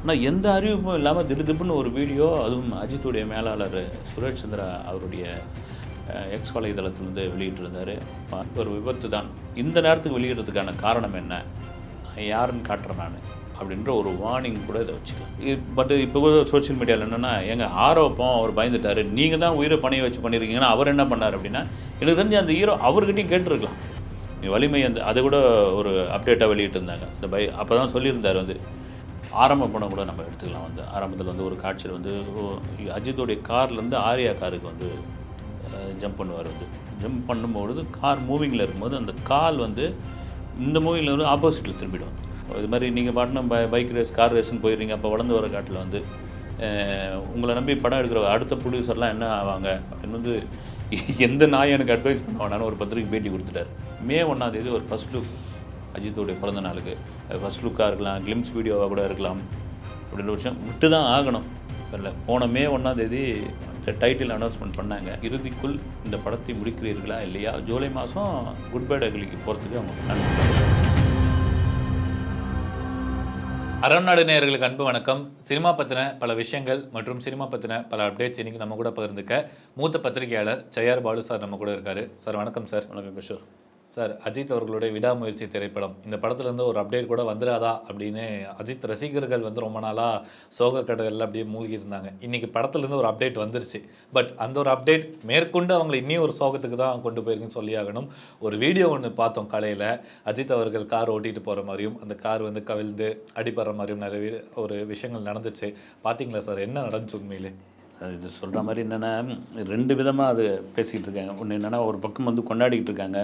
ஆனால் எந்த அறிவிப்பும் இல்லாமல் திடுதிப்புன்னு ஒரு வீடியோ அதுவும் அஜித்துடைய மேலாளர் சுரேஷ் சந்திரா அவருடைய எக்ஸ் வலைதளத்திலிருந்து வெளியிட்டிருந்தார். ஒரு விபத்து தான். இந்த நேரத்துக்கு வெளியிடுறதுக்கான காரணம் என்ன? நான் யாருன்னு காட்டுறேன் நான் அப்படின்ற ஒரு வார்னிங் கூட இதை வச்சுக்கலாம். பட் இப்போ கூட சோஷியல் மீடியாவில் என்னென்னா எங்கள் ஆரோப்பம் அவர் பயந்துட்டார். நீங்கள் தான் உயிரை பணைய வச்சு பண்ணியிருக்கீங்கன்னா அவர் என்ன பண்ணார் அப்படின்னா எனக்கு தெரிஞ்சு அந்த ஹீரோ அவர்கிட்டையும் கேட்டிருக்கலாம். வலிமை அந்த அதை கூட ஒரு அப்டேட்டாக வெளியிட்டிருந்தாங்க. இந்த அந்த பை அப்போ தான் சொல்லியிருந்தார் வந்து ஆரம்ப படம் கூட நம்ம எடுத்துக்கலாம். வந்து ஆரம்பத்தில் வந்து ஒரு காட்சியில் வந்து அஜித்துடைய கார்லேருந்து ஆர்யா காருக்கு வந்து ஜம்ப் பண்ணுவார் வந்து. ஜம்ப் பண்ணும்பொழுது கார் மூவிங்கில் இருக்கும்போது அந்த கால் வந்து இந்த மூவிங்கில் வந்து ஆப்போசிட்டில் திரும்பிடும். இது மாதிரி நீங்கள் பாட்டினம் பை பைக் ரேஸ் கார் ரேஸ்ன்னு போயிடுறீங்க அப்போ வளர்ந்து வர காட்டில் வந்து உங்களை நம்பி படம் எடுக்கிற அடுத்த ப்ரொடியூசர்லாம் என்ன ஆவாங்க? அப்படின்னு வந்து எந்த நாய் எனக்கு அட்வைஸ் பண்ணுவானான்னு ஒரு பத்திரிக்கை பேட்டி கொடுத்துட்டார். மே ஒன்றாம் தேதி ஒரு ஃபர்ஸ்ட் லுக் அஜித்தோடைய பிறந்த நாளுக்கு. ஃபஸ்ட் ஃபர்ஸ்ட் லுக்காக இருக்கலாம் கிளிம்ஸ் வீடியோவாக கூட இருக்கலாம். அப்படின்ற விஷயம் விட்டு தான் ஆகணும். இல்லை போன மே ஒன்றாம் தேதி டைட்டில் அனௌன்ஸ்மெண்ட் பண்ணாங்க. இறுதிக்குள் இந்த படத்தை முடிக்கிறீர்களா இல்லையா? ஜூலை மாதம் குட் பை அகிலிக்கு போகிறதுக்கு அவங்க plan அறநாடு நேயர்களுக்கு அன்பு வணக்கம். சினிமா பற்றின பல விஷயங்கள் மற்றும் சினிமா பற்றின பல அப்டேட்ஸ் இன்னைக்கு நம்ம கூட பகிர்ந்துக்க மூத்த பத்திரிகையாளர் ஜெயார் பாலு சார் நம்ம கூட இருக்காரு. சார் வணக்கம் சார். வணக்கம் கிஷோர். சார் அஜித் அவர்களுடைய விடாமுயற்சி திரைப்படம். இந்த படத்துலேருந்து ஒரு அப்டேட் கூட வந்துடாதா அப்படின்னு அஜித் ரசிகர்கள் வந்து ரொம்ப நாளாக சோக கடலில் அப்படியே மூழ்கி இருந்தாங்க. இன்னைக்கு படத்துலேருந்து ஒரு அப்டேட் வந்துருச்சு. பட் அந்த ஒரு அப்டேட் மேற்கொண்டு அவங்களை இன்னும் ஒரு சோகத்துக்கு தான் கொண்டு போயிருக்குன்னு சொல்லியாகணும் ஒரு வீடியோ ஒன்று பார்த்தோம் காலையில். அஜித் அவர்கள் கார் ஓட்டிகிட்டு போகிற மாதிரியும் அந்த கார் வந்து கவிழ்ந்து அடிபடுற மாதிரியும் நிறைய ஒரு விஷயங்கள் நடந்துச்சு. பார்த்தீங்களா சார் என்ன நடந்துச்சு உண்மையிலே? அது இது சொல்கிற மாதிரி என்னென்னா ரெண்டு விதமாக அது பேசிக்கிட்டு இருக்காங்க. ஒன்று என்னென்னா ஒரு பக்கம் வந்து கொண்டாடிக்கிட்டு இருக்காங்க.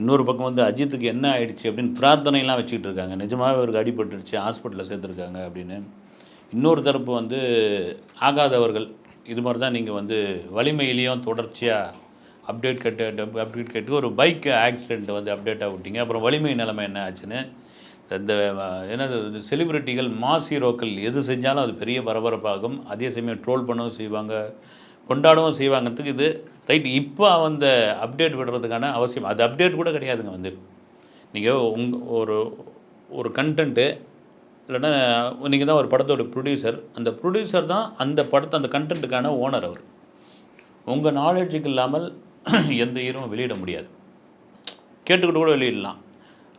இன்னொரு பக்கம் வந்து அஜித்துக்கு என்ன ஆயிடுச்சு அப்படின்னு பிரார்த்தனைலாம் வச்சுக்கிட்டு இருக்காங்க நிஜமாவே அவருக்கு அடிபட்டுருச்சு ஹாஸ்பிட்டலில் சேர்த்துருக்காங்க அப்படின்னு. இன்னொரு தரப்பு வந்து ஆகாதவர்கள் இது மாதிரி தான் நீங்கள் வந்து வலிமையிலையும் தொடர்ச்சியாக அப்டேட் கேட்டு அப்டேட் கேட்டு ஒரு பைக் ஆக்சிடெண்ட்டை வந்து அப்டேட்டாக விட்டீங்க. அப்புறம் வலிமை நிலைமை என்ன ஆச்சுன்னு? இந்த என்னது செலிபிரிட்டிகள் மாஸ் ஹீரோக்கள் எது செஞ்சாலும் அது பெரிய பரபரப்பாகும். அதே சமயம் ட்ரோல் பண்ணவும் செய்வாங்க கொண்டாடவும் செய்வாங்கிறதுக்கு இது ரைட் இப்போ அந்த அப்டேட் விடுறதுக்கான அவசியம் அது அப்டேட் கூட கிடையாதுங்க வந்து. நீங்கள் உங் ஒரு ஒரு கண்டென்ட்டு இல்லைன்னா நீங்கள் தான் ஒரு படத்தோட ப்ரொடியூசர் அந்த ப்ரொடியூசர் தான் அந்த படத்தை அந்த கண்டென்ட்டுக்கான ஓனர் அவர். உங்கள் நாலேஜுக்கு இல்லாமல் எந்த ஹீரோவும் வெளியிட முடியாது. கேட்டுக்கிட்டு கூட வெளியிடலாம்.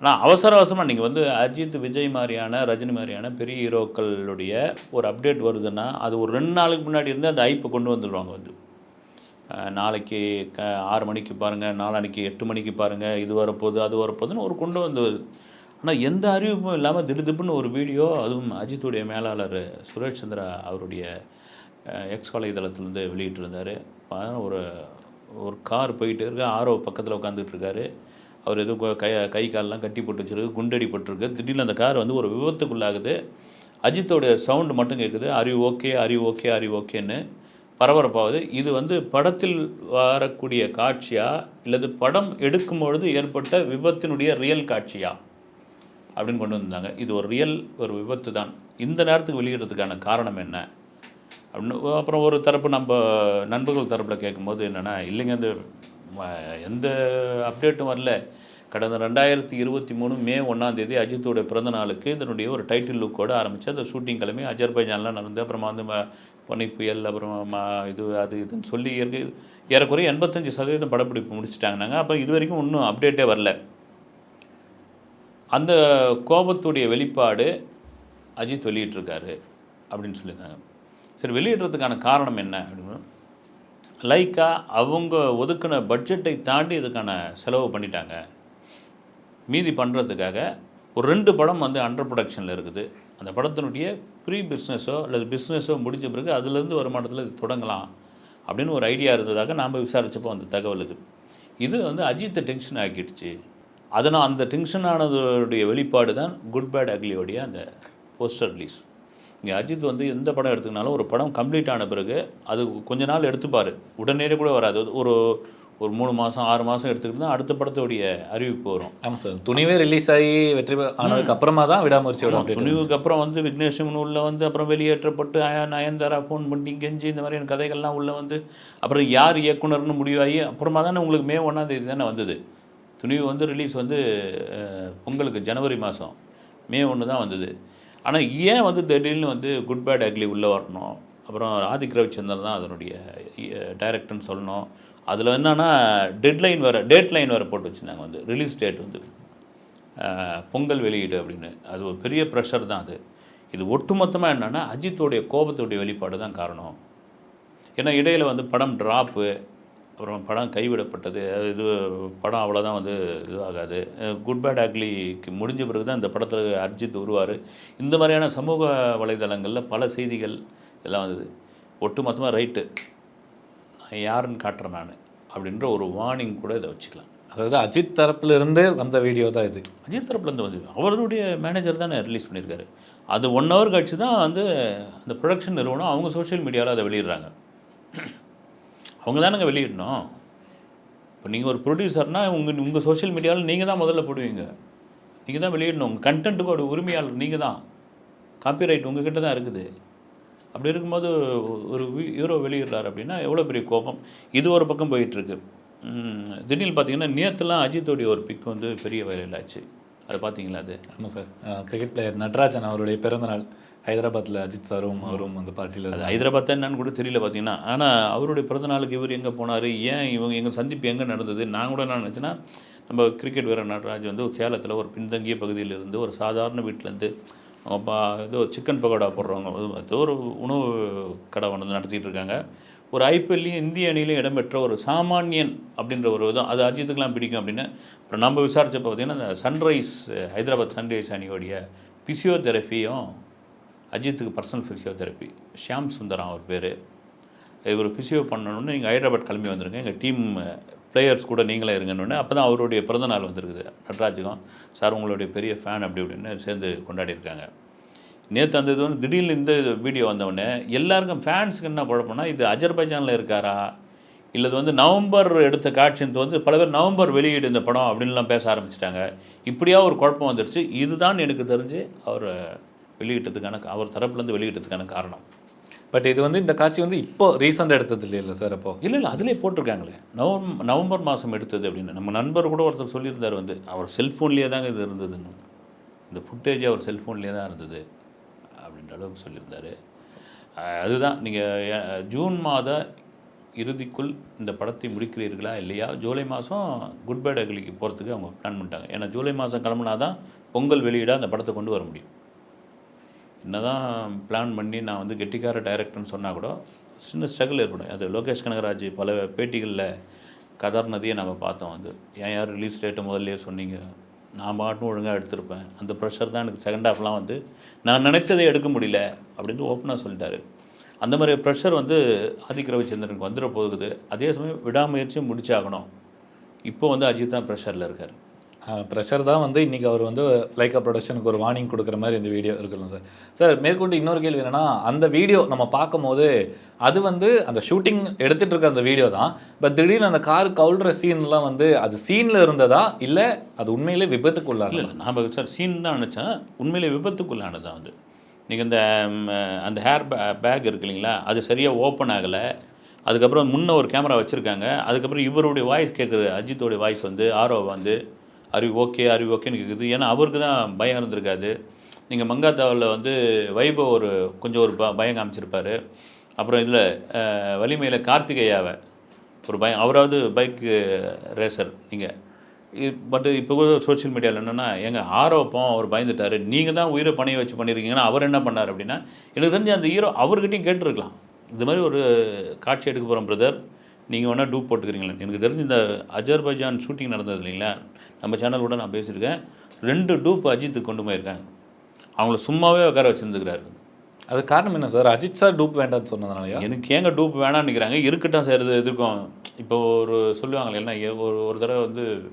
ஆனால் அவசர அவசரமாக நீங்கள் வந்து அஜித் விஜய் மாதிரியான ரஜினி மாதிரியான பெரிய ஹீரோக்களுடைய ஒரு அப்டேட் வருதுன்னா அது ஒரு ரெண்டு நாளுக்கு முன்னாடி இருந்து அந்த ஐப்பை கொண்டு வந்துடுவாங்க வந்து. நாளைக்கு க ஆறு மணிக்கு பாருங்கள் நாளான்னைக்கு எட்டு மணிக்கு பாருங்கள் இது வரப்போகுது அது வரப்போகுதுன்னு ஒரு கொண்டு வந்து ஆனால் எந்த அறிவிப்பும் இல்லாமல் திடுதிப்புன்னு ஒரு வீடியோ அதுவும் அஜித்துடைய மேலாளர் சுரேஷ் சந்திரா அவருடைய எக்ஸ் வலைதளத்துலேருந்து வெளியிட்டிருந்தார். ஒரு ஒரு கார் போயிட்டு இருக்கு ஆரோ பக்கத்தில் உட்காந்துட்டு இருக்காரு. அவர் எதுவும் கை கை கால்லாம் கட்டி போட்டு வச்சுருக்கு குண்டடி போட்டிருக்கு திடீர்னு அந்த கார் வந்து ஒரு விபத்துக்குள்ளாகுது. அஜித்தோடைய சவுண்டு மட்டும் கேட்குது அறிவு ஓகே அறிவு ஓகே அறிவு ஓகேன்னு. பரபரப்பாகுது இது வந்து படத்தில் வரக்கூடிய காட்சியா? இல்லது படம் எடுக்கும் பொழுது ஏற்பட்ட விபத்தினுடைய ரியல் காட்சியா? அப்படின்னு கொண்டு வந்தாங்க. இது ஒரு ரியல் ஒரு விபத்து தான். இந்த நேரத்துக்கு வெளியிடுறதுக்கான காரணம் என்ன? அப்படின்னு அப்புறம் ஒரு தரப்பு நம்ம நண்பர்கள் தரப்பில் கேட்கும்போது என்னென்னா இல்லைங்க இந்த எந்த அப்டேட்டும் வரல. கடந்த ரெண்டாயிரத்தி இருபத்தி மூணு மே ஒன்றாந்தேதி அஜித்துடைய பிறந்த நாளுக்கு இதனுடைய ஒரு டைட்டில் லுக்கோடு ஆரம்பித்து அந்த ஷூட்டிங் கிளம்பி அஜர்பைஜான்லாம் நடந்து அப்புறமா வந்து ம- புயல் அப்புறம் மா இது அது இதுன்னு சொல்லி ஏற்க ஏறக்குறைய எண்பத்தஞ்சு சதவீதம் படப்பிடிப்பு முடிச்சிட்டாங்கன்னாங்க அப்போ இது வரைக்கும் ஒன்றும் அப்டேட்டே வரல. அந்த கோபத்துடைய வெளிப்பாடு அஜித் வெளியிட்டிருக்காரு அப்படின்னு சொல்லியிருந்தாங்க. சரி வெளியிடுறதுக்கான காரணம் என்ன அப்படின்னு லைக்கா அவங்க ஒதுக்கின பட்ஜெட்டை தாண்டி இதுக்கான செலவு பண்ணிட்டாங்க. மீதி பண்ணுறதுக்காக ஒரு ரெண்டு படம் வந்து அண்டர் ப்ரொடக்ஷனில் இருக்குது. அந்த படத்தினுடைய ப்ரீ பிஸ்னஸோ அல்லது பிஸ்னஸோ முடிஞ்ச பிறகு அதுலேருந்து வருமானத்தில் இது தொடங்கலாம் அப்படின்னு ஒரு ஐடியா இருந்ததாக நாம் விசாரிச்சப்போ அந்த தகவல் இது. இது வந்து அஜித்தை டென்ஷன் ஆக்கிடுச்சு. அதனால் அந்த டென்ஷன் வெளிப்பாடு தான் குட் பேட் அக்லியோடைய அந்த போஸ்டர் ரிலீஸ் இங்கே அஜித் வந்து எந்த படம் எடுத்துக்கினாலும் ஒரு படம் கம்ப்ளீட் ஆன பிறகு அது கொஞ்ச நாள் எடுத்துப்பார். உடனே கூட வராது. ஒரு ஒரு மூணு மாதம் ஆறு மாதம் எடுத்துக்கிட்டு தான் அடுத்த படத்தோடைய அறிவிப்பு வரும். ஆமாம் சார். துணிவே ரிலீஸ் ஆகி வெற்றி ஆனதுக்கு அப்புறமா தான் விடாமுயற்சியோட துணிவுக்கு அப்புறம் வந்து விக்னேஷன் உள்ள வந்து அப்புறம் வெளியேற்றப்பட்டு அய- நயன்தாரா ஃபோன் பண்ணி கெஞ்சி இந்த மாதிரியான கதைகள்லாம் உள்ள வந்து அப்புறம் யார் இயக்குனர்னு முடிவாகி அப்புறமா தானே உங்களுக்கு மே ஒன்றாம் தேதி தானே வந்தது. துணிவு வந்து ரிலீஸ் வந்து பொங்கலுக்கு ஜனவரி மாதம் மே ஒன்று தான் வந்தது. ஆனால் ஏன் வந்து திடீர்னு வந்து குட் பேட் அக்லி உள்ளே வரணும்? அப்புறம் ஆதிக் ரவிச்சந்தர் தான் அதனுடைய டைரக்டர்னு சொல்லணும். அதில் என்னென்னா டெட்லைன் வேறு டேட் லைன் வேறு போட்டு வச்சுருந்தாங்க வந்து ரிலீஸ் டேட் வந்து. பொங்கல் வெளியீடு அப்படின்னு. அது ஒரு பெரிய ப்ரெஷர் தான் அது. இது ஒட்டுமொத்தமாக என்னென்னா அஜித்தோடைய கோபத்துடைய வெளிப்பாடு தான் காரணம். ஏன்னா இடையில் வந்து படம் ட்ராப்பு அப்புறம் படம் கைவிடப்பட்டது அது இது படம் அவ்வளோதான் வந்து இதுவாகாது. குட் பேட் அக்லிக்கு முடிஞ்ச பிறகு தான் இந்த படத்தில் அர்ஜித் வருவார். இந்த மாதிரியான சமூக வலைதளங்களில் பல செய்திகள் எல்லாம் வந்தது. ஒட்டுமொத்தமாக ரைட்டு யாருன்னு காட்டுறேன் நான் அப்படின்ற ஒரு வார்னிங் கூட இதை வச்சுக்கலாம். அதாவது அஜித் தரப்புலேருந்து வந்த வீடியோ தான் இது. அஜித் தரப்புலேருந்து வந்து அவருடைய மேனேஜர் தானே ரிலீஸ் பண்ணியிருக்காரு. அது ஒன் ஹவர் கழிச்சு தான் வந்து அந்த ப்ரொடக்ஷன் நிறுவனம் அவங்க சோஷியல் மீடியாவில் அதை வெளியிடுறாங்க. அவங்க தானேங்க வெளியிடணும். இப்போ நீங்கள் ஒரு ப்ரொடியூசர்னால் உங்கள் உங்கள் சோஷியல் மீடியாவில் நீங்கள் தான் முதல்ல போடுவீங்க. நீங்கள் தான் வெளியிடணும். உங்கள் கண்டென்ட்டுக்கோட உரிமையாளர் நீங்கள் தான். காப்பிரைட் உங்ககிட்ட தான் இருக்குது. அப்படி இருக்கும்போது ஒரு ஹீரோ வெளியிடுறாரு அப்படின்னா எவ்வளோ பெரிய கோபம்? இது ஒரு பக்கம் போயிட்டுருக்கு. திடீர்னு பார்த்தீங்கன்னா நேற்றுலாம் அஜித்தோடைய ஒரு பிக் வந்து பெரிய வைரல் ஆச்சு. அதை பார்த்தீங்களா அது? ஆமாம் சார். கிரிக்கெட் பிளேயர் நட்ராஜன் அவருடைய பிறந்தநாள். ஹைதராபாத்தில் அஜித் சாரும் அவரும் அந்த பார்ட்டியில் அது ஹைதராபாத் என்னன்னு கூட தெரியல பார்த்தீங்கன்னா ஆனால் அவருடைய பிறந்த நாளுக்கு இவர் எங்கே போனார்? ஏன் இவங்க எங்கள் சந்திப்பு எங்கே நடந்தது? நான் கூட என்ன நினச்சேன்னா நம்ம கிரிக்கெட் வீரர் நடராஜ் வந்து சேலத்தில் ஒரு பின்தங்கிய பகுதியில் இருந்து ஒரு சாதாரண வீட்டிலேருந்து பா ஏதோ சிக்கன் பகோடா போடுறவங்க ஏதோ ஒரு உணவு கடை வந்து நடத்திட்டு இருக்காங்க. ஒரு ஐபிஎல்லையும் இந்திய அணியிலையும் இடம்பெற்ற ஒரு சாமானியன் அப்படின்ற ஒரு விதம் அது அஜித்துக்கெலாம் பிடிக்கும் அப்படின்னு. அப்புறம் நம்ம விசாரித்த பார்த்திங்கன்னா அந்த சன்ரைஸ் ஹைதராபாத் சன்ரைஸ் அணியோடைய ஃபிசியோதெரப்பியும் அஜித்துக்கு பர்சனல் ஃபிசியோதெரப்பி ஷியாம் சுந்தரம் அவர் பேர். இவர் ஃபிசியோ பண்ணணும்னு நீங்கள் ஹைதராபாத் கிளம்பி வந்துருங்க. எங்கள் டீம் பிளேயர்ஸ் கூட நீங்களே இருங்கன்னு அப்போ தான் அவருடைய பிறந்தநாள் வந்திருக்குது. நட்ராஜகம் சார் உங்களுடைய பெரிய ஃபேன் அப்படி இப்படின்னு சேர்ந்து கொண்டாடியிருக்காங்க நேற்று அந்த இது வந்து திடீர்னு இந்த வீடியோ வந்தவுடனே எல்லாருக்கும் ஃபேன்ஸுக்கு என்ன குழப்பம்னா இது அஜர்பைஜானில் இருக்காரா? இல்லை இது வந்து நவம்பர் எடுத்த காட்சின்னு வந்து பல பேர் நவம்பர் வெளியீடு இந்த படம் அப்படின்லாம் பேச ஆரம்பிச்சிட்டாங்க. இப்படியா ஒரு குழப்பம் வந்துடுச்சு இதுதான் எனக்கு தெரிஞ்சு அவர் வெளியிட்டதுக்கான அவர் தரப்புலேருந்து வெளியிட்டதுக்கான காரணம். பட் இது வந்து இந்த காட்சி வந்து இப்போ ரீசெண்டாக எடுத்தது இல்லையில சார் அப்போ? இல்லை இல்லை அதிலே போட்டிருக்காங்களே. நவம்பர் நவம்பர் மாதம் எடுத்தது அப்படின்னு. நம்ம நண்பர் கூட ஒருத்தர் சொல்லியிருந்தார் வந்து அவர் செல்ஃபோன்லேயே தாங்க இது இருந்ததுன்னு. இந்த ஃபுட்டேஜ் அவர் செல்ஃபோன்லேயே தான் இருந்தது அப்படின்ற அளவுக்கு சொல்லியிருந்தார். அதுதான். நீங்கள் ஜூன் மாத இறுதிக்குள் இந்த படத்தை முடிக்கிறீர்களா இல்லையா? ஜூலை மாதம் குட் பை டகிலிக்கு போகிறதுக்கு அவங்க பிளான் பண்ணிட்டாங்க. ஏன்னா ஜூலை மாதம் கிளம்புனா தான் பொங்கல் வெளியிட அந்த படத்தை கொண்டு வர முடியும். என்னதான் பிளான் பண்ணி நான் வந்து கெட்டிக்கார டைரக்டர்னு சொன்னால் கூட சின்ன ஸ்ட்ரகிள் ஏற்படும். அது லோகேஷ் கனகராஜ் பல பேட்டிகளில் கதர்னதையே நம்ம பார்த்தோம். வந்து ஏன் யார் ரிலீஸ் டேட்டை முதல்லையே சொன்னீங்க? நான் பாட்டும் ஒழுங்காக எடுத்திருப்பேன். அந்த ப்ரெஷர் தான் எனக்கு செகண்ட் ஹாஃப்லாம் வந்து நான் நினைத்ததை எடுக்க முடியல அப்படின்னு ஓப்பனாக சொல்லிட்டாரு. அந்த மாதிரி ப்ரெஷர் வந்து ஆதிக் ரவிச்சந்திரனுக்கு வந்துட போகுது. அதே சமயம் விடாமுயற்சியும் முடிச்சாகணும். இப்போ வந்து அஜித் தான் ப்ரெஷரில் இருக்கார். ப்ரெஷர் தான் வந்து இன்றைக்கி அவர் வந்து லைக்கா ப்ரொடக்ஷனுக்கு ஒரு வார்னிங் கொடுக்குற மாதிரி இந்த வீடியோ இருக்கலாம் சார் சார் மேற்கொண்டு இன்னொரு கேள்வி என்னென்னா அந்த வீடியோ நம்ம பார்க்கும்போது அது வந்து அந்த ஷூட்டிங் எடுத்துகிட்டு இருக்க அந்த வீடியோ தான் பட் திடீர்னு அந்த கார் கவுள்ற சீன்லாம் வந்து அது சீனில் இருந்ததா? இல்லை அது உண்மையிலே விபத்துக்குள்ளாக இல்லை நான் சார் சீன் தான் நினச்சேன். உண்மையிலே விபத்துக்குள்ளானது தான் வந்து நீங்கள் இந்த அந்த ஹேர் பேக் இருக்கு இல்லைங்களா அது சரியாக ஓப்பன் ஆகலை. அதுக்கப்புறம் முன்ன ஒரு கேமரா வச்சுருக்காங்க. அதுக்கப்புறம் இவருடைய வாய்ஸ் கேட்குறது அஜித்தோடைய வாய்ஸ் வந்து ஆரோ வந்து. அறிவு ஓகே அறிவு ஓகேன்னு கேட்குது ஏன்னா அவருக்கு தான் பயம் இருந்திருக்காது. நீங்கள் மங்காத்தாவில் வந்து வைபவ் ஒரு கொஞ்சம் ஒரு ப பயம் காமிச்சிருப்பாரு. அப்புறம் இதில் வலிமையில் கார்த்திகேயாவை ஒரு பயம் அவராவது பைக்கு ரேசர் நீங்கள் பட் இப்போ கூட சோஷியல் மீடியாவில் என்னென்னா எங்கள் ஆரோப்பம் அவர் பயந்துட்டார். நீங்கள் தான் உயிரை பணைய வச்சு பண்ணியிருக்கீங்கன்னா அவர் என்ன பண்ணார் அப்படின்னா எனக்கு தெரிஞ்சு அந்த ஹீரோ அவர்கிட்டையும் கேட்டிருக்கலாம். இது மாதிரி ஒரு காட்சி எடுக்க போகிறோம் பிரதர். நீங்கள் வேணால் டூப் போட்டுக்கிறீங்களா. எனக்கு தெரிஞ்சு இந்த அஜர்பைஜான் ஷூட்டிங் நடந்தது இல்லைங்களா? நம்ம சேனல் கூட நான் பேசியிருக்கேன். ரெண்டு டூப் அஜித்துக்கு கொண்டு போயிருக்கேன் அவங்கள சும்மாவே உட்கார வச்சுருந்துக்கிறாரு. அது காரணம் என்ன சார்? அஜித் சார் டூப் வேண்டாம்னு சொன்னதுனாலயா? எனக்கு ஏங்க டூப் வேணாம்னு நிற்கிறாங்க இருக்கட்டும் சார் இது எதுக்கும் இப்போ ஒரு சொல்லுவாங்க ஏ- ஒரு ஒரு தடவை வந்து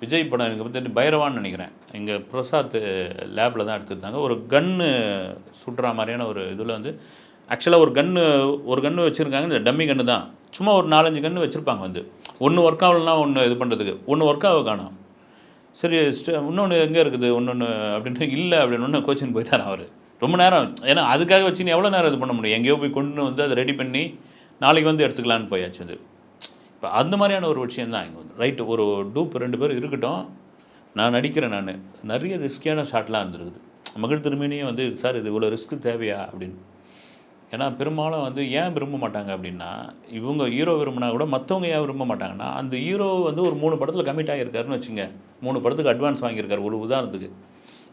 விஜய் படம் எனக்கு வந்து பைரவான்னு நினைக்கிறேன். இங்கே பிரசாத் லேபில் தான் எடுத்துருந்தாங்க. ஒரு கன்று சுடுற மாதிரியான ஒரு இதில் வந்து ஆக்சுவலாக ஒரு கன்று ஒரு கன்று வச்சுருக்காங்க. இந்த டம்மி கன்று தான். சும்மா ஒரு நாலஞ்சு கன்று வச்சுருப்பாங்க வந்து. ஒன்று ஒர்க் ஆகலன்னா ஒன்று இது பண்ணுறதுக்கு ஒன்று ஒர்க் ஆக காணும். சரி இன்னொன்று எங்கே இருக்குது? ஒன்று ஒன்று அப்படின்ட்டு இல்லை அப்படின்னு ஒன்று கோச்சிங் போயிட்டார் அவர். ரொம்ப நேரம் ஏன்னா அதுக்காக வச்சு நீ எவ்வளோ நேரம் இது பண்ண முடியும்? எங்கேயோ போய் கொண்டு வந்து அதை ரெடி பண்ணி நாளைக்கு வந்து எடுத்துக்கலான்னு போயாச்சு அது இப்போ அந்த மாதிரியான ஒரு விஷயம் தான் இங்கே வந்து. ரைட்டு ஒரு டூப் ரெண்டு பேர் இருக்கட்டும். நான் நடிக்கிறேன் நான். நிறைய ரிஸ்கியான ஷாட்லாம் இருந்திருக்குது. மகிழ் திருமணியும் வந்து சார் இது இவ்வளோ ரிஸ்க்கு தேவையா? அப்படின்னு. ஏன்னா பெரும்பாலும் வந்து ஏன் விரும்ப மாட்டாங்க அப்படின்னா இவங்க ஹீரோ விரும்பினா கூட மற்றவங்க ஏன் விரும்ப மாட்டாங்கன்னா அந்த ஹீரோ வந்து ஒரு மூணு படத்தில் கமிட் ஆகியிருக்காருன்னு வச்சுங்க. மூணு படத்துக்கு அட்வான்ஸ் வாங்கியிருக்காரு ஒரு உதாரணத்துக்கு.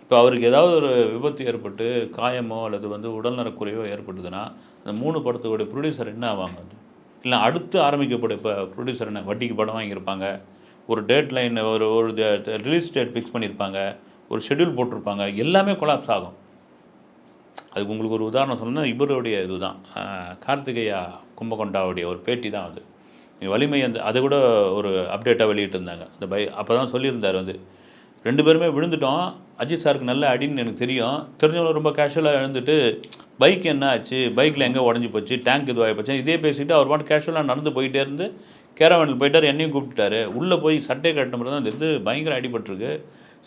இப்போ அவருக்கு ஏதாவது ஒரு விபத்து ஏற்பட்டு காயமோ அல்லது வந்து உடல்நலக்குறைவோ ஏற்பட்டுதுன்னா அந்த மூணு படத்துடைய ப்ரொடியூசர் என்ன ஆவாங்க? இல்லை அடுத்து ஆரம்பிக்கப்படும் இப்போ ப்ரொடியூசர் என்ன? வட்டிக்கு படம் வாங்கியிருப்பாங்க. ஒரு டேட் லைன் ஒரு ஒரு ரிலீஸ் டேட் ஃபிக்ஸ் பண்ணியிருப்பாங்க. ஒரு ஷெட்யூல் போட்டிருப்பாங்க. எல்லாமே கொலாப்ஸ் ஆகும். அதுக்கு உங்களுக்கு ஒரு உதாரணம் சொல்லணும்னா இவருடைய இதுதான். தான் கார்த்திகேயா கும்பகொண்டாவுடைய ஒரு பேட்டி தான் அது. வலிமை அந்த அதை கூட ஒரு அப்டேட்டாக வெளியிட்டிருந்தாங்க. அந்த பை அப்போ தான் சொல்லியிருந்தார் வந்து. ரெண்டு பேருமே விழுந்துட்டோம். அஜித் சாருக்கு நல்ல அடின்னு எனக்கு தெரியும். தெரிஞ்சவங்க ரொம்ப கேஷுவலாக எழுந்துட்டு பைக் என்ன ஆச்சு? பைக்கில் எங்கே உடஞ்சி போச்சு? டேங்க் இதுவாகி போச்சு இதே பேசிட்டு அவர் பாட்டு கேஷுவலாக நடந்து போயிட்டே இருந்து கேரவனில் போயிட்டார் என்னையும் கூப்பிட்டாரு உள்ளே போய் சட்டையை கட்டின தான் இது பயங்கர அடிபட்டிருக்கு.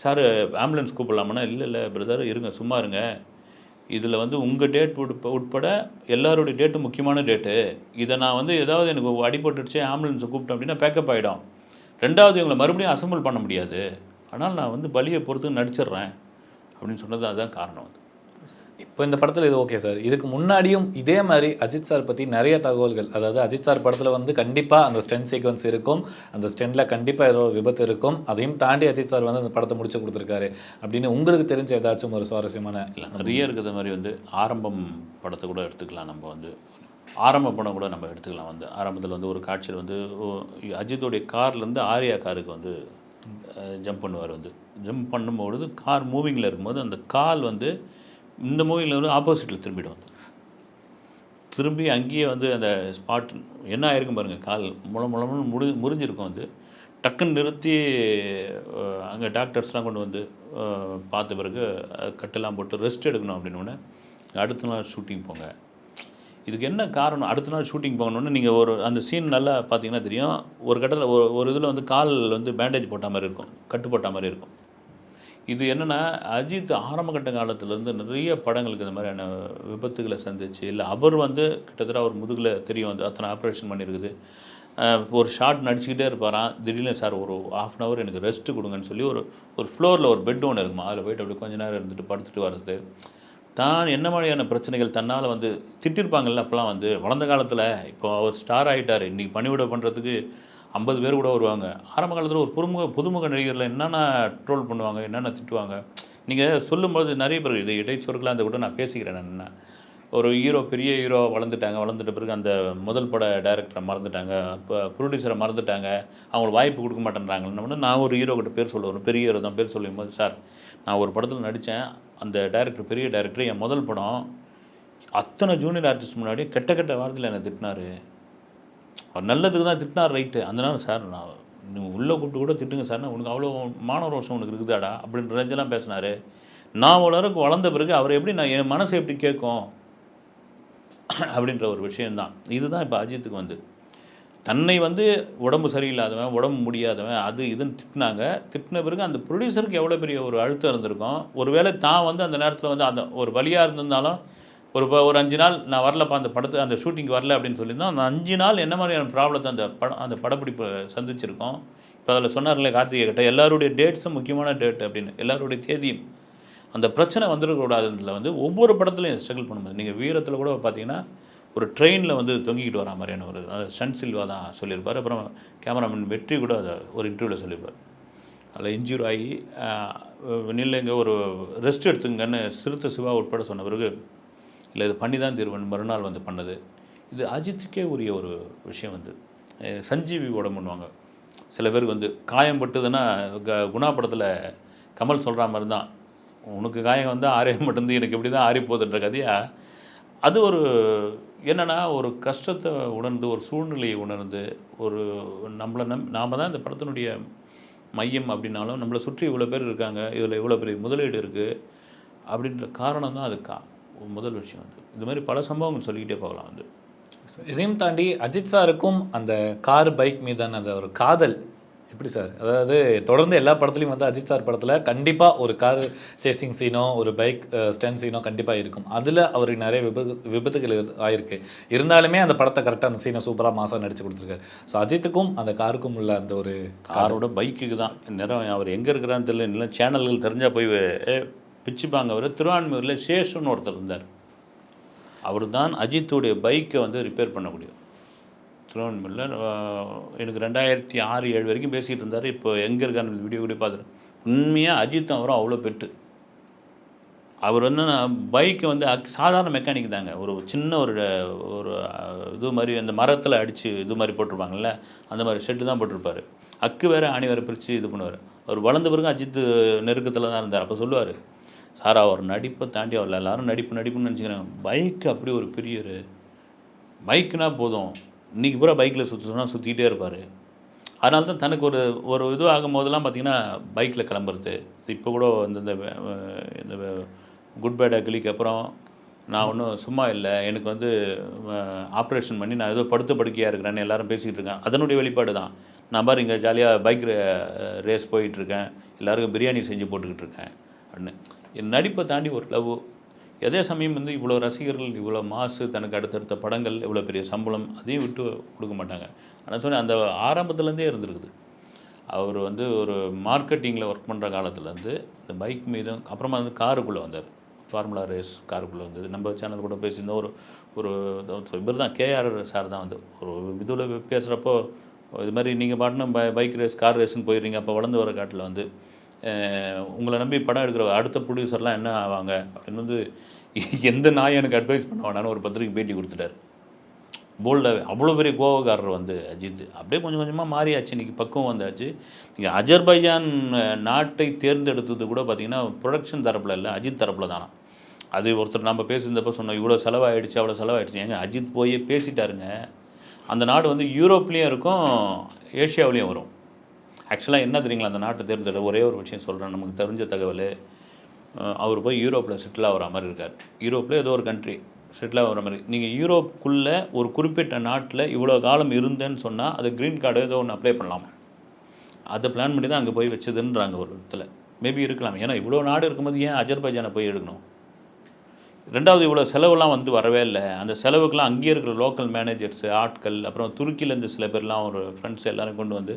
சார் ஆம்புலன்ஸ் கூப்பிடலாமான்னா இல்லை இல்லை பிரதர் இருங்க சும்மா இருங்க. இதில் வந்து உங்கள் டேட் உட்ப உட்பட எல்லாருடைய டேட்டு முக்கியமான டேட்டு இதை நான் வந்து ஏதாவது எனக்கு அடிபட்டுடுச்சு ஆம்புலன்ஸை கூப்பிட்டேன் அப்படின்னா பேக்கப் ஆகிடும் ரெண்டாவது இவங்களை மறுபடியும் அசம்பிள் பண்ண முடியாது. ஆனால் நான் வந்து பலியை பொறுத்து நடிச்சிடுறேன் அப்படின்னு சொன்னது அதுதான் காரணம் அது. இப்போ இந்த படத்தில் இது ஓகே சார் இதுக்கு முன்னாடியும் இதே மாதிரி அஜித் சார் பற்றி நிறைய தகவல்கள். அதாவது அஜித் சார் படத்தில் வந்து கண்டிப்பாக அந்த ஸ்டென்ட் சீக்வன்ஸ் இருக்கும். அந்த ஸ்டெண்டில் கண்டிப்பாக ஏதோ ஒரு விபத்து இருக்கும். அதையும் தாண்டி அஜித் சார் வந்து அந்த படத்தை முடிச்சு கொடுத்துருக்காரு. அப்படின்னு உங்களுக்கு தெரிஞ்ச ஏதாச்சும் ஒரு சுவாரஸ்யமான இல்லை நிறைய இருக்கிற மாதிரி வந்து ஆரம்பம் படத்தை கூட எடுத்துக்கலாம். நம்ம வந்து ஆரம்ப படம் கூட நம்ம எடுத்துக்கலாம். வந்து ஆரம்பத்தில் வந்து ஒரு காட்சியில் வந்து அஜித்துடைய அஜித்தோடைய கார்லேருந்து ஆர்யா காருக்கு வந்து ஜம்ப் பண்ணுவார் வந்து. ஜம்ப் பண்ணும்பொழுது கார் மூவிங்கில் இருக்கும்போது அந்த கால் வந்து இந்த மூவியில் வந்து ஆப்போசிட்டில் திரும்பிடும் திரும்பி அங்கேயே வந்து அந்த ஸ்பாட் என்ன ஆயிருக்கும் பாருங்கள் கால் முள முளமுன்னு முடி முறிஞ்சிருக்கும் வந்து டக்குன்னு நிறுத்தி அங்கே டாக்டர்ஸ்லாம் கொண்டு வந்து பார்த்த பிறகு கட்டெல்லாம் போட்டு ரெஸ்ட் எடுக்கணும் அப்படின்னோடனே அடுத்த நாள் ஷூட்டிங் போங்க. இதுக்கு என்ன காரணம்? அடுத்த நாள் ஷூட்டிங் போகணுன்னு நீங்கள் ஒரு அந்த சீன் நல்லா பார்த்தீங்கன்னா தெரியும். ஒரு கட்டத்தில் ஒரு ஒரு இதில் வந்து கால் வந்து பேண்டேஜ் போட்ட மாதிரி இருக்கும் கட்டு போட்ட மாதிரி இருக்கும். இது என்னென்னா அஜித் ஆரம்ப கட்ட காலத்துலேருந்து நிறைய படங்களுக்கு இந்த மாதிரியான விபத்துகளை சந்திச்சு இல்லை அவர் வந்து கிட்டத்தட்ட அவர் முதுகில் தெரியும் வந்து அத்தனை ஆப்ரேஷன் பண்ணியிருக்குது ஒரு ஷார்ட் நடிச்சுக்கிட்டே இருப்பாராம். திடீர்னு சார் ஒரு ஆஃப் அன் ஹவர் எனக்கு ரெஸ்ட்டு கொடுங்கன்னு சொல்லி ஒரு ஒரு ஃப்ளோரில் ஒரு பெட் ஒன்று இருக்குமா? அதில் போயிட்டு அப்படி கொஞ்ச நேரம் இருந்துட்டு படுத்துட்டு வர்றது. தான் என்ன மாதிரியான பிரச்சனைகள் தன்னால் வந்து திட்டிருப்பாங்கள்ல அப்போலாம் வந்து வளர்ந்த காலத்தில் இப்போ அவர் ஸ்டார் ஆகிட்டார் இன்றைக்கி பணிவிட பண்ணுறதுக்கு ஐம்பது பேர் கூட வருவாங்க. ஆரம்ப காலத்தில் ஒரு புதுமுக புதுமுக நடிகரில் என்னென்ன ட்ரோல் பண்ணுவாங்க என்னென்ன திட்டுவாங்க? நீங்கள் சொல்லும்போது நிறைய பேர் இது இடைச்சொற்களாக அந்த கூட நான் பேசிக்கிறேன் நான். என்ன ஒரு ஹீரோ பெரிய ஹீரோ வளர்ந்துட்டாங்க. வளர்ந்துட்ட பிறகு அந்த முதல் பட டைரக்டரை மறந்துட்டாங்க. இப்போ ப்ரொடியூசரை மறந்துட்டாங்க. அவங்களுக்கு வாய்ப்பு கொடுக்க மாட்டேன்றாங்கன்னு நான் ஒரு ஹீரோ கிட்ட பேர் சொல்லுவேன் பெரிய ஹீரோ தான் பேர் சொல்லும் போது சார் நான் ஒரு படத்தில் நடித்தேன் அந்த டைரக்டர் பெரிய டைரக்டர் என் முதல் படம். அத்தனை ஜூனியர் ஆர்டிஸ்ட் முன்னாடி கெட்ட கெட்ட வார்த்தையில் என்னை திட்டினார். அவர் நல்லதுக்கு தான் திட்டினார் ரைட்டு. அந்த நேரம் சார் நான் நீங்கள் உள்ளே கூப்பிட்டு கூட திட்டுங்க சார் உனக்கு அவ்வளோ மாணவ ரோஷம் உனக்கு இருக்குதாடா அப்படின்ற ரேஞ்செல்லாம் பேசினார். நான் உலருக்கு வளர்ந்த பிறகு அவர் எப்படி நான் என் மனசு எப்படி கேட்கும் அப்படின்ற ஒரு விஷயந்தான் இதுதான் இப்போ அஜித்துக்கு வந்து. தன்னை வந்து உடம்பு சரியில்லாதவன் உடம்பு முடியாதவன் அது இதுன்னு திட்டினாங்க. திட்டின பிறகு அந்த ப்ரொடியூசருக்கு எவ்வளோ பெரிய ஒரு அழுத்தம் இருந்திருக்கும். ஒருவேளை தான் வந்து அந்த நேரத்தில் வந்து அந்த ஒரு வழியாக இருந்திருந்தாலும் ஒரு ஒரு அஞ்சு நாள் நான் வரலப்பா அந்த படத்தை அந்த ஷூட்டிங் வரல அப்படின்னு சொல்லியிருந்தோம் அந்த அஞ்சு நாள் என்ன மாதிரியான ப்ராப்ளத்தை அந்த படம் அந்த படப்பிடிப்பு சந்திச்சிருக்கோம்? இப்போ அதில் சொன்னார்ல கார்த்திகை கிட்ட எல்லாருடைய டேட்ஸும் முக்கியமான டேட் அப்படின்னு. எல்லாருடைய தேதியும். அந்த பிரச்சனை வந்துடக்கூடாதுன்றதுல வந்து ஒவ்வொரு படத்துலையும் ஸ்ட்ரகிள் பண்ணும்போது நீங்கள் வீரத்தில் கூட பார்த்தீங்கன்னா ஒரு ட்ரெயினில் வந்து தொங்கிக்கிட்டு வரா மாதிரியான ஒரு ஸ்டன் சில்வா தான் சொல்லியிருப்பார். அப்புறம் கேமராமேன் வெற்றி கூட அதை ஒரு இன்டர்வியூவில் சொல்லியிருப்பார். அதில் இன்ஜூர் ஆகி நில்லுங்க ஒரு ரெஸ்ட் எடுத்துங்கன்னு சிறுத்தை சிவா உட்பட சொன்ன பிறகு இல்லை இது பண்ணி தான் தீர்வன் மறுநாள் வந்து பண்ணது. இது அஜித்துக்கே உரிய ஒரு விஷயம் வந்து. சஞ்சீவி சஞ்சீவி உடம்புன்னுவாங்க சில பேருக்கு வந்து காயம் பட்டுதுன்னா க குணா படத்தில் கமல் சொல்கிற மாதிரி தான். உனக்கு காயம் வந்தால் ஆரியம் மட்டும்தான் எனக்கு இப்படி தான் ஆறி போகுதுன்ற கதையா அது ஒரு என்னென்னா ஒரு கஷ்டத்தை உணர்ந்து ஒரு சூழ்நிலையை உணர்ந்து ஒரு நம்மளை நம் நாம் தான் இந்த படத்தினுடைய மையம் அப்படின்னாலும் நம்மளை சுற்றி இவ்வளோ பேர் இருக்காங்க இதில் இவ்வளோ பெரிய முதலீடு இருக்குது அப்படின்ற காரணம் தான் அது கா முதல் விஷயம் வந்து இது மாதிரி பல சம்பவங்கள் சொல்லிக்கிட்டே போகலாம் வந்து இதையும் தாண்டி அஜித் சாருக்கும் அந்த கார் பைக் மீதான அந்த ஒரு காதல் எப்படி சார் அதாவது தொடர்ந்து எல்லா படத்துலையும் வந்து அஜித் சார் படத்தில் கண்டிப்பாக ஒரு கார் சேசிங் சீனோ ஒரு பைக் ஸ்டன் சீனோ கண்டிப்பாக இருக்கும். அதில் அவருக்கு நிறைய விபத்து விபத்துகள் ஆயிருக்கு. இருந்தாலுமே அந்த படத்தை கரெக்டாக அந்த சீனை சூப்பராக மாசாக நடிச்சு கொடுத்துருக்காரு. ஸோ அஜித்துக்கும் அந்த காருக்கும் உள்ள அந்த ஒரு காரோட பைக்குக்கு தான். நேரம் அவர் எங்கே இருக்கிறான்னு தெரியல. இல்லை சேனல்கள் தெரிஞ்சால் போய் பிச்சுப்பாங்க அவர் திருவான்மையூரில் சேஷன்னு ஒருத்தர் இருந்தார். அவர் தான் அஜித்துடைய பைக்கை வந்து ரிப்பேர் பண்ணக்கூடியவர் திருவான்மையூரில் எனக்கு ரெண்டாயிரத்தி ஆறு ஏழு வரைக்கும் பேசிகிட்டு இருந்தார். இப்போ எங்கே இருக்கான்னு வீடியோ கூட பார்த்துருக்கேன் உண்மையாக அஜித்தும் அவரும் அவ்வளோ பெட்டு. அவர் வந்து பைக்கை வந்து அக்- சாதாரண மெக்கானிக் தாங்க. ஒரு சின்ன ஒரு ஒரு இது மாதிரி அந்த மரத்தில் அடித்து இது மாதிரி போட்டிருப்பாங்கல்ல அந்த மாதிரி ஷெட்டு தான் போட்டிருப்பார். அக்கு வேறு ஆணி வேறு பிரித்து இது பண்ணுவார். அவர் வளர்ந்த பிறகு அஜித் நெருக்கத்தில் தான் இருந்தார். அப்போ சொல்லுவார் சார் அவர் நடிப்பை தாண்டி அவர் எல்லாரும் நடிப்பு நடிப்புன்னு நினச்சிக்கிறாங்க. பைக் அப்படி ஒரு பிரியர் பைக்குனா போதும். இன்றைக்கி பூரா பைக்கில் சுற்றி சொன்னால் சுற்றிக்கிட்டே இருப்பார். அதனால தான் தனக்கு ஒரு ஒரு இது ஆகும் போதெல்லாம் பார்த்திங்கன்னா பைக்கில் கிளம்புறது. இப்போ கூட இந்த இந்த இந்த குட் பேட் அக்லிக்கு அப்புறம் நான் ஒன்றும் சும்மா இல்லை. எனக்கு வந்து ஆப்ரேஷன் பண்ணி நான் ஏதோ படுத்த படுக்கையாக இருக்கிறேன்னு எல்லாரும் பேசிகிட்டு இருக்கேன் அதனுடைய வெளிப்பாடு தான். நான் பாரு இங்கே ஜாலியாக பைக் ரேஸ் போயிட்டுருக்கேன் எல்லாருக்கும் பிரியாணி செஞ்சு போட்டுக்கிட்டு இருக்கேன். அப்படின்னு. என் நடிப்பை தாண்டி ஒரு லவ். அதே சமயம் வந்து இவ்வளோ ரசிகர்கள் இவ்வளோ மாசு தனக்கு அடுத்தடுத்த படங்கள் இவ்வளோ பெரிய சம்பளம் அதையும் விட்டு கொடுக்க மாட்டாங்க. ஆனால் சொன்னேன் அந்த ஆரம்பத்துலேருந்தே இருந்திருக்குது. அவர் வந்து ஒரு மார்க்கெட்டிங்கில் ஒர்க் பண்ணுற காலத்துலேருந்து இந்த பைக் மீதும் அப்புறமா வந்து காருக்குள்ளே வந்தார். ஃபார்முலா ரேஸ் காருக்குள்ளே வந்தது. நம்ம சேனல் கூட பேசியிருந்தோம். ஒரு ஒரு இவர் தான் கேஆர் சார் தான் வந்து. ஒரு இதில் பேசுகிறப்போ இது மாதிரி நீங்கள் பாட்டின பைக் ரேஸ் கார் ரேஸ்ன்னு போயிடுறீங்க. அப்போ வளர்ந்து வர காட்டில் வந்து உங்களை நம்பி படம் எடுக்கிற அடுத்த ப்ரொடியூசர்லாம் என்ன ஆவாங்க? அப்படின்னு வந்து எந்த நாய் எனக்கு அட்வைஸ் பண்ண வேணான்னு ஒரு பத்திரிக்கை பேட்டி கொடுத்துட்டாரு. போல்டாகவே அவ்வளோ பெரிய கோவக்காரர் வந்து அஜித். அப்படியே கொஞ்சம் கொஞ்சமாக மாறியாச்சு. இன்றைக்கி பக்குவம் வந்தாச்சு. நீங்கள் அஜர்பைஜான் நாட்டை தேர்ந்தெடுத்தது கூட பார்த்தீங்கன்னா ப்ரொடக்ஷன் தரப்பில் இல்லை அஜித் தரப்பில் தானா? அது ஒருத்தர் நம்ம பேசியிருந்தப்போ சொன்னோம் இவ்வளோ செலவாயிடுச்சு அவ்வளோ செலவாயிடுச்சு. ஏங்க அஜித் போய் பேசிட்டாருங்க. அந்த நாடு வந்து யூரோப்லேயும் இருக்கும் ஏஷியாவிலையும் வரும். ஆக்சுவலாக என்ன தெரியுங்களா அந்த நாட்டை தேர்தலில் ஒரே ஒரு விஷயம் சொல்கிறேன் நமக்கு தெரிஞ்ச தகவல் அவர் போய் யூரோப்பில் செட்டில் ஆகிற மாதிரி இருக்கார். யூரோப்பில் ஏதோ ஒரு கண்ட்ரி செட்டில் ஆகிற மாதிரி. நீங்கள் யூரோப்புக்குள்ளே ஒரு குறிப்பிட்ட நாட்டில் இவ்வளோ காலம் இருந்தேன்னு சொன்னால் அது க்ரீன் கார்டு ஏதோ ஒன்று அப்ளை பண்ணலாமா? அதை பிளான் பண்ணி தான் அங்கே போய் வச்சதுன்றாங்க ஒரு இடத்துல. மேபி இருக்கலாம். ஏன்னா இவ்வளோ நாடு இருக்கும்போது ஏன் அஜர்பைஜானை போய் எடுக்கணும்? ரெண்டாவது இவ்வளோ செலவுலாம் வந்து வரவே இல்லை. அந்த செலவுக்கெல்லாம் அங்கேயே இருக்கிற லோக்கல் மேனேஜர்ஸு ஆட்கள் அப்புறம் துருக்கியிலேருந்து சில பேர்லாம் ஒரு ஃப்ரெண்ட்ஸ் எல்லோரும் கொண்டு வந்து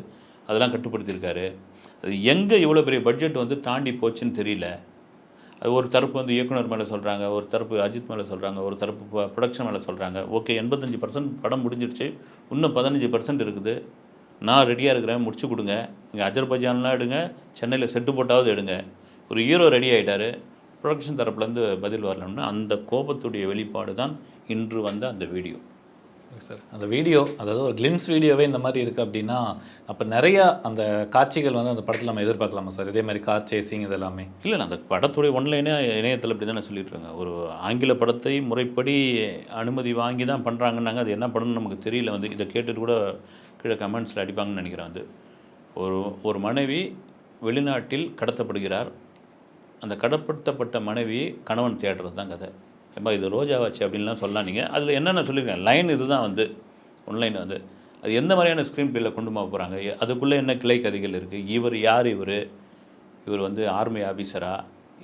அதெல்லாம் கட்டுப்படுத்தியிருக்காரு. அது எங்கே இவ்வளோ பெரிய பட்ஜெட் வந்து தாண்டி போச்சுன்னு தெரியல. அது ஒரு தரப்பு வந்து இயக்குனர் மேலே சொல்கிறாங்க ஒரு தரப்பு அஜித் மேலே சொல்கிறாங்க ஒரு தரப்பு ப்ரொடக்ஷன் மேலே சொல்கிறாங்க ஓகே எண்பத்தஞ்சு பர்சன்ட் படம் முடிஞ்சிடுச்சு இன்னும் பதினஞ்சு பர்சன்ட் இருக்குது. நான் ரெடியாக இருக்கிறேன் முடிச்சு கொடுங்க. இங்கே அஜர்பைஜான்லாம் எடுங்க சென்னையில் செட்டு போட்டாவது எடுங்க. ஒரு ஹீரோ ரெடி ஆகிட்டார் ப்ரொடக்ஷன் தரப்புலேருந்து பதில் வரலன்னா அந்த கோபத்துடைய வெளிப்பாடு தான் இன்று வந்த அந்த வீடியோ சார் அந்த வீடியோ அதாவது ஒரு கிளிம்ஸ் வீடியோவே இந்த மாதிரி இருக்குது அப்படின்னா அப்போ நிறையா அந்த காட்சிகள் வந்து அந்த படத்தில் நம்ம எதிர்பார்க்கலாமா சார் இதே மாதிரி கார் சேசிங் இது எல்லாமே இல்லை. அந்த படத்துடைய ஒன்லைனே இணையத்தில் இப்படி தானே சொல்லிட்டு இருக்காங்க ஒரு ஆங்கில படத்தை முறைப்படி அனுமதி வாங்கி தான் பண்ணுறாங்கன்னாங்க அது என்ன பண்ணணும்னு நமக்கு தெரியல. வந்து இதை கேட்டுட்டு கூட கீழே கமெண்ட்ஸில் அடிப்பாங்கன்னு நினைக்கிறேன் வந்து. ஒரு ஒரு மனைவி வெளிநாட்டில் கடத்தப்படுகிறார். அந்த கடத்தப்பட்ட மனைவி கணவன் தேடுறது தான் கதை. ஏப்பா இது ரோஜாவாச்சு அப்படின்லாம் சொல்லலாம் நீங்கள் அதில் என்னென்ன சொல்லியிருக்கேன் லைன் இதுதான் வந்து ஒன்லைன் வந்து. அது எந்த மாதிரியான ஸ்க்ரீன் பிளேல கொண்டு போக போகிறாங்க அதுக்குள்ளே என்ன கிளை கதைகள் இருக்குது இவர் யார் இவர்? இவர் வந்து ஆர்மி ஆஃபீஸரா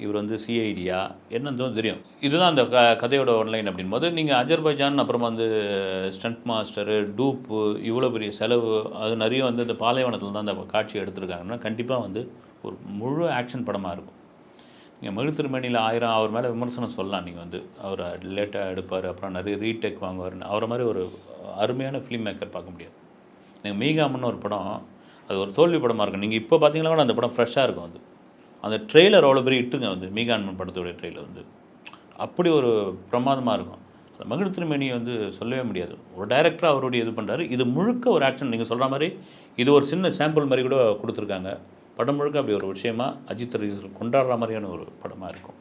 இவர் வந்து சிஐடியா என்னன்னு தெரியும்? இதுதான் அந்த க கதையோட ஒன்லைன் அப்படின்போது நீங்கள் அஜர்பைஜான் அப்புறமா வந்து ஸ்டண்ட் மாஸ்டரு டூப்பு இவ்வளோ பெரிய செலவு அது நிறைய வந்து இந்த பாலைவனத்தில் தான் அந்த காட்சி எடுத்திருக்காங்கன்னா கண்டிப்பாக வந்து ஒரு முழு ஆக்ஷன் படமாக இருக்கும். நீங்கள் மகிழ்த்திருமணியில் ஆயிரம் அவர் மேலே விமர்சனம் சொல்லலாம். நீங்கள் வந்து அவர் லேட்டாக எடுப்பார் அப்புறம் நிறைய ரீடேக் வாங்குவார்னு அவரை மாதிரி ஒரு அருமையான ஃபிலிம் மேக்கர் பார்க்க முடியாது. நீங்கள் மீகாமன்னு ஒரு படம் அது ஒரு தோல்வி படமாக இருக்கும். நீங்கள் இப்போ பார்த்தீங்கன்னா கூட அந்த படம் ஃப்ரெஷ்ஷாக இருக்கும் அது. அந்த ட்ரெய்லர் அவ்வளோ பெரிய இட்டுங்க வந்து மீகான்மன் படத்தோடைய ட்ரெய்லர் வந்து. அப்படி ஒரு பிரமாதமாக இருக்கும். அந்த மகிழ் வந்து சொல்லவே முடியாது. ஒரு டைரக்டராக அவருடைய இது பண்ணுறாரு இது முழுக்க ஒரு ஆக்ஷன் நீங்கள் சொல்கிற மாதிரி இது ஒரு சின்ன சாம்பிள் மாதிரி கூட கொடுத்துருக்காங்க. படம் முழுக்க அப்படி ஒரு விஷயமா அஜித் ரசிகர்கள் கொண்டாடுற மாதிரியான ஒரு படமாக இருக்கும்.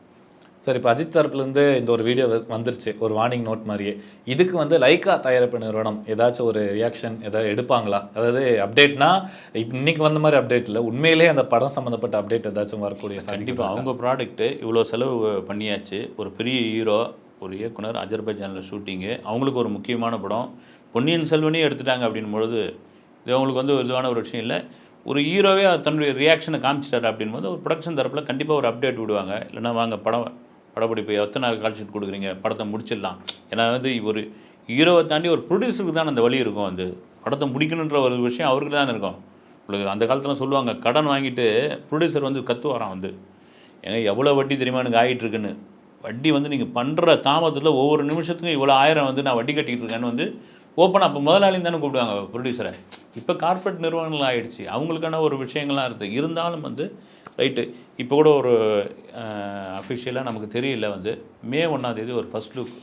சார் இப்போ அஜித் தரப்புலேருந்து இந்த ஒரு வீடியோ வந்துருச்சு. ஒரு வார்னிங் நோட் மாதிரியே. இதுக்கு வந்து லைக்கா தயாரிப்பு நிறுவனம் ஏதாச்சும் ஒரு ரியாக்ஷன் ஏதாவது எடுப்பாங்களா? அதாவது அப்டேட்னா இன்னைக்கு வந்த மாதிரி அப்டேட் இல்லை. உண்மையிலேயே அந்த படம் சம்மந்தப்பட்ட அப்டேட் ஏதாச்சும் வரக்கூடிய கண்டிப்பாக அவங்க ப்ராடக்ட்டு இவ்வளோ செலவு பண்ணியாச்சு. ஒரு பெரிய ஹீரோ ஒரு இயக்குனர் அஜர்பைஜானில் ஷூட்டிங்கு அவங்களுக்கு ஒரு முக்கியமான படம். பொன்னியின் செல்வனையும் எடுத்துட்டாங்க அப்படின் பொழுது இது அவங்களுக்கு வந்து ஒரு இதுவான ஒரு விஷயம் இல்லை. ஒரு ஹீரோவே தன்னுடைய ரியாக்ஷனை காமிச்சிட்டாரு அப்படின்போது ஒரு ப்ரொடக்ஷன் தரப்பில் கண்டிப்பாக ஒரு அப்டேட் விடுவாங்க. இல்லைன்னா வாங்க படம் படப்பிடிப்பு எத்தனை நாள் கொடுக்குறீங்க? படத்தை முடிச்சிடலாம். ஏன்னா வந்து ஒரு ஹீரோவை தாண்டி ஒரு ப்ரொடியூசருக்கு தான் அந்த வழி இருக்கும். வந்து படத்தை முடிக்கணுன்ற ஒரு விஷயம் அவருக்கு தான் இருக்கும். உங்களுக்கு அந்த காலத்தில் சொல்லுவாங்க கடன் வாங்கிட்டு ப்ரொடியூசர் வந்து கத்துவாராம் வந்து. ஏங்க எவ்வளோ வட்டி தெரியுமா எனக்கு ஆகிட்டுருக்குன்னு வட்டி வந்து நீங்கள் பண்ணுற தாமதத்தில் ஒவ்வொரு நிமிஷத்துக்கும் இவ்வளோ ஆயிரம் வந்து நான் வட்டி கட்டிக்கிட்டு இருக்கேன்னு வந்து ஓப்பன் அப்போ முதலாளியும் தானே கூப்பிடுவாங்க ப்ரொடியூசரை இப்போ கார்ப்பரேட் நிறுவனங்கள் ஆகிடுச்சு அவங்களுக்கான ஒரு விஷயங்கள்லாம் இருக்குது இருந்தாலும் வந்து ரைட்டு இப்போ கூட ஒரு அஃபிஷியலாக நமக்கு தெரியல வந்து மே ஒன்றாம் தேதி ஒரு ஃபர்ஸ்ட் லுக்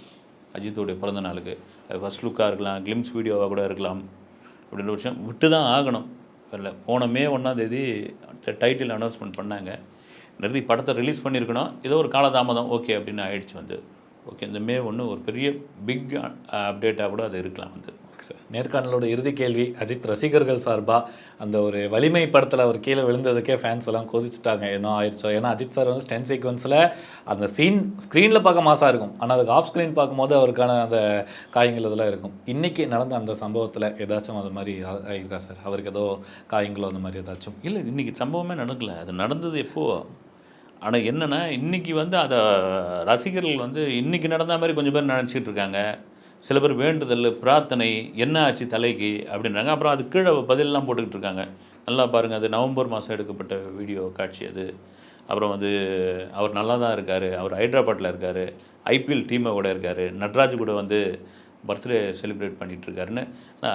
அஜித்துடைய பிறந்த நாளுக்கு. ஃபர்ஸ்ட் லுக்காக இருக்கலாம் கிளிம்ஸ் வீடியோவாக கூட இருக்கலாம். அப்படின்ற விஷயம் விட்டு தான் ஆகணும். இல்லை போன மே ஒன்றாம் தேதி டைட்டில் அனௌன்ஸ்மெண்ட் பண்ணாங்க. நிறுத்தி படத்தை ரிலீஸ் பண்ணியிருக்கணும். ஏதோ ஒரு காலதாமதம். ஓகே அப்படின்னு ஆயிடுச்சு வந்து. ஓகே இந்த மே ஒன்று ஒரு பெரிய பிக் அப்டேட்டாக கூட அது இருக்கலாம் வந்து. ஓகே சார் நேர்காணலோட இறுதி கேள்வி அஜித் ரசிகர்கள் சார்பாக அந்த ஒரு வலிமை படத்தில் அவர் கீழே விழுந்ததுக்கே ஃபேன்ஸ் எல்லாம் கொதிச்சுட்டாங்க. என்ன ஆயிடுச்சோ? ஏன்னா அஜித் சார் வந்து ஸ்டென் சீக்வன்ஸில் அந்த சீன் ஸ்க்ரீனில் பார்க்க மாசாக இருக்கும். ஆனால் அதுக்கு ஆஃப் ஸ்க்ரீன் பார்க்கும்போது அவருக்கான அந்த காயங்கள் இதெல்லாம் இருக்கும். இன்றைக்கி நடந்த அந்த சம்பவத்தில் ஏதாச்சும் அது மாதிரி ஆ- ஆயிருக்கா சார் அவருக்கு ஏதோ காயங்களோ அந்த மாதிரி ஏதாச்சும்? இல்லை இன்றைக்கி சம்பவமே நடக்கல. அது நடந்தது எப்போ? ஆனால் என்னென்னா இன்றைக்கி வந்து அதை ரசிகர்கள் வந்து இன்றைக்கி நடந்த மாதிரி கொஞ்சம் பேர் நினச்சிட்டு இருக்காங்க. சில பேர் வேண்டுதல் பிரார்த்தனை என்ன ஆச்சு தலைக்கு? அப்படின்றாங்க. அப்புறம் அது கீழே பதிலெலாம் போட்டுக்கிட்டு இருக்காங்க. நல்லா பாருங்கள் அது நவம்பர் மாதம் எடுக்கப்பட்ட வீடியோ காட்சி அது. அப்புறம் வந்து அவர் நல்லா தான் இருக்கார். அவர் ஹைதராபாட்டில் இருக்கார். ஐபிஎல் டீமை கூட இருக்கார். நட்ராஜ் கூட வந்து பர்த்டே செலிப்ரேட் பண்ணிகிட்ருக்காருன்னு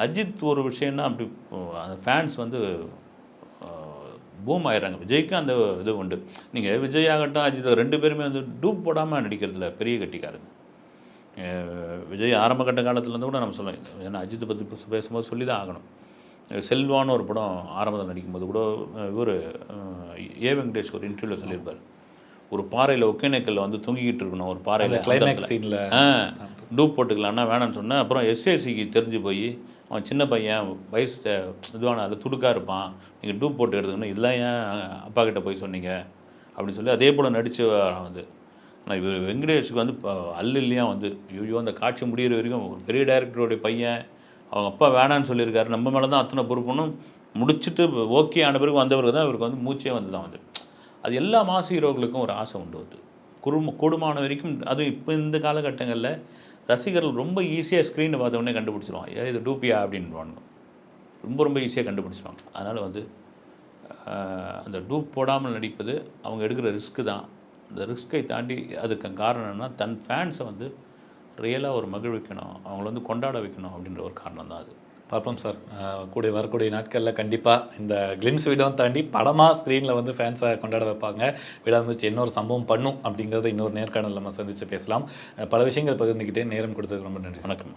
அஜித் ஒரு விஷயம்னா அப்படி ஃபேன்ஸ் வந்து பூம் ஆயிடுறாங்க விஜய்க்கு அந்த இது உண்டு. நீங்கள் விஜய் ஆகட்டும் அஜித் ரெண்டு பேருமே வந்து டூப் போடாமல் நடிக்கிறதுல பெரிய கட்டிக்காரங்க. விஜய் ஆரம்ப கட்ட காலத்துலேருந்து கூட நம்ம சொல்லலாம் ஏன்னா அஜித்தை பற்றி பேச- பேசும்போது சொல்லி தான் ஆகணும் செல்வான்னு ஒரு படம் ஆரம்பத்தில் நடிக்கும்போது கூட இவர் ஏ வெங்கடேஷ் ஒரு இன்டர்வியூவில் சொல்லியிருப்பார். ஒரு பாறையில் ஒகேனக்கல்ல வந்து தூங்கிக்கிட்டு இருக்கணும் ஒரு பாறையில் கிளைமேக்ஸ் சீனில் ஆ டூப் போட்டுக்கலாம்னா வேணாம்னு சொன்னேன். அப்புறம் எஸ்ஏசிக்கு தெரிஞ்சு போய் அவன் சின்ன பையன் வயசு இதுவான அதில் துடுக்காக இருப்பான். நீங்கள் டூப் போட்டு எடுத்துக்கணும். இதெல்லாம் ஏன் அப்பா கிட்ட போய் சொன்னீங்க? அப்படின்னு சொல்லி அதே போல் நடித்து வந்து. ஆனால் இவர் வெங்கடேஷுக்கு வந்து இப்போ அல்லு இல்லையா வந்து. ஐயோ அந்த காட்சி முடியிற வரைக்கும் ஒரு பெரிய டைரக்டருடைய பையன். அவங்க அப்பா வேணான்னு சொல்லியிருக்காரு. நம்ம மேலே தான் அத்தனை பொறுப்புனும் முடிச்சுட்டு ஓகே ஆன பிறகு வந்த பிறகு தான் இவருக்கு வந்து மூச்சே வந்து தான் வந்து. அது எல்லா மாசு ஹீரோக்களுக்கும் ஒரு ஆசை உண்டு வந்து. குடும்ப கூடுமான வரைக்கும் அதுவும் இப்போ இந்த காலகட்டங்களில் ரசிகர்கள் ரொம்ப ஈஸியாக ஸ்க்ரீனை பார்த்த உடனே கண்டுபிடிச்சிருவான் ஏன் இது டூப்பியா? அப்படின்வாங்க ரொம்ப ரொம்ப ஈஸியாக கண்டுபிடிச்சிருவாங்க. அதனால் வந்து அந்த டூப் போடாமல் நடிப்பது அவங்க எடுக்கிற ரிஸ்க்கு தான். அந்த ரிஸ்க்கை தாண்டி அதுக்கு காரணம் என்னென்னா தன் ஃபேன்ஸை வந்து ரியலாக ஒரு மகிழ்விக்கணும். அவங்கள வந்து கொண்டாட வைக்கணும் அப்படின்ற ஒரு காரணம் தான் அது. பார்ப்போம் சார். கூட கூடிய வரக்கூடிய நாட்களில் கண்டிப்பாக இந்த கிளிம்ஸ் வீடியோ தாண்டி படமாக ஸ்க்ரீனில் வந்து ஃபேன்ஸை கொண்டாட வைப்பாங்க. விடாமுயற்சி இன்னொரு சம்பவம் பண்ணும் அப்படிங்கிறத இன்னொரு நேர்காணல் நம்ம சந்தித்து பேசலாம். பல விஷயங்கள் பகிர்ந்துக்கிட்டே நேரம் கொடுத்ததுக்கு ரொம்ப நன்றி. வணக்கம்.